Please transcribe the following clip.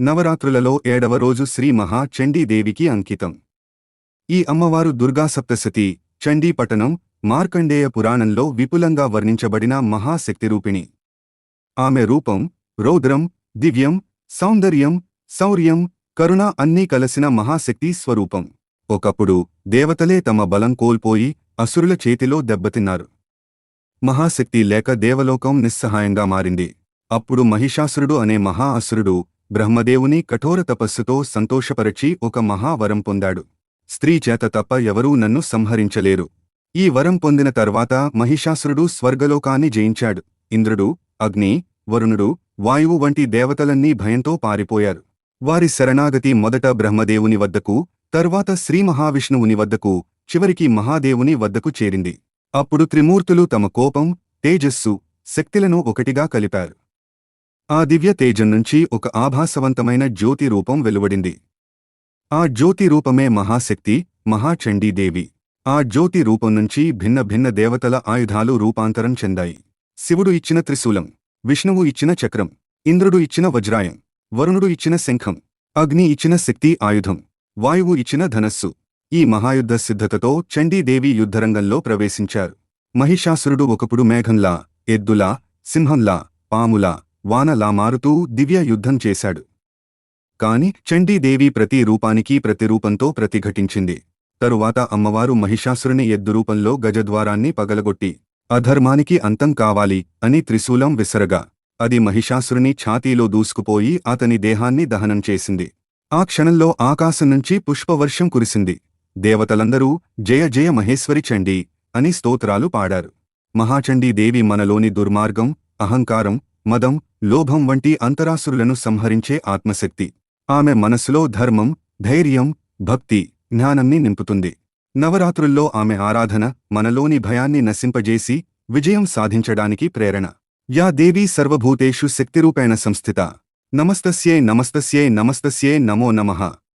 నవరాత్రులలో ఏడవ రోజు శ్రీ మహా చండీదేవికి అంకితం. ఈ అమ్మవారు దుర్గా సప్తశతి చండీ పట్టణం మార్కండేయ పురాణంలో విపులంగా వర్ణించబడిన మహాశక్తిరూపిణి ఆమె రూపం రౌద్రం దివ్యం సౌందర్యం శౌర్యం కరుణ అన్నీ కలసిన మహాశక్తి స్వరూపం. ఒకప్పుడు దేవతలే తమ బలం కోల్పోయి అసురుల చేతిలో దెబ్బతిన్నారు. మహాశక్తి లేక దేవలోకం నిస్సహాయంగా మారింది. అప్పుడు మహిషాసురుడు అనే మహా అసురుడు బ్రహ్మదేవుని కఠోర తపస్సుతో సంతోషపరచి ఒక మహావరం పొందాడు. స్త్రీ చేత తప్ప ఎవరూ నన్ను సంహరించలేరు. ఈ వరం పొందిన తర్వాత మహిషాసురుడు స్వర్గలోకాన్ని జయించాడు. ఇంద్రుడు అగ్ని వరుణుడు వాయువు వంటి దేవతలన్నీ భయంతో పారిపోయారు. వారి శరణాగతి మొదట బ్రహ్మదేవుని వద్దకు తర్వాత శ్రీ మహావిష్ణువుని వద్దకు చివరికి మహాదేవుని వద్దకు చేరింది. అప్పుడు త్రిమూర్తులు తమ కోపం తేజస్సు శక్తులను ఒకటిగా కలిపారు. ఆ దివ్య తేజం నుంచి ఒక ఆభాసవంతమైన జ్యోతి రూపం వెలువడింది. ఆ జ్యోతి రూపమే మహాశక్తి మహాచండీదేవి. ఆ జ్యోతి రూపం నుంచి భిన్న భిన్న దేవతల ఆయుధాలు రూపాంతరం చెందాయి. శివుడు ఇచ్చిన త్రిశూలం విష్ణువు ఇచ్చిన చక్రం ఇంద్రుడు ఇచ్చిన వజ్రాయం వరుణుడు ఇచ్చిన శంఖం అగ్ని ఇచ్చిన శక్తి ఆయుధం వాయువు ఇచ్చిన ధనస్సు. ఈ మహాయుద్ధ సిద్ధతతో చండీదేవి యుద్ధరంగంలో ప్రవేశించారు. మహిషాసురుడు ఒకప్పుడు మేఘంలా ఎద్దులా సింహంలా పాములా వానలా మారుతూ దివ్య యుద్ధం చేశాడు. కాని చండీదేవి ప్రతి రూపానికి ప్రతిరూపంతో ప్రతిఘటించింది. తరువాత అమ్మవారు మహిషాసురుని ఎద్దురూపంలో గజద్వారాన్ని పగలగొట్టి అధర్మానికి అంతం కావాలి అని త్రిశూలం విసరగా అది మహిషాసురుని ఛాతీలో దూసుకుపోయి అతని దేహాన్ని దహనం చేసింది. ఆ క్షణంలో ఆకాశం నుంచి పుష్పవర్షం కురిసింది. దేవతలందరూ జయ జయ మహేశ్వరి చండీ అని స్తోత్రాలు పాడారు. మహాచండీదేవి మనలోని దుర్మార్గం అహంకారం మదం లోభం వంటి అంతరాసురులను సంహరించే ఆత్మశక్తి. ఆమె మనసులో ధర్మం ధైర్యం భక్తి జ్ఞానాన్ని నింపుతుంది. నవరాత్రుల్లో ఆమె ఆరాధన మనలోని భయాన్ని నశింపజేసి విజయం సాధించడానికి ప్రేరణ. యా దేవీ సర్వభూతేషు శక్తిరూపేణ సంస్థిత. నమస్తస్యై నమస్తస్యై నమస్తస్యై నమో నమః.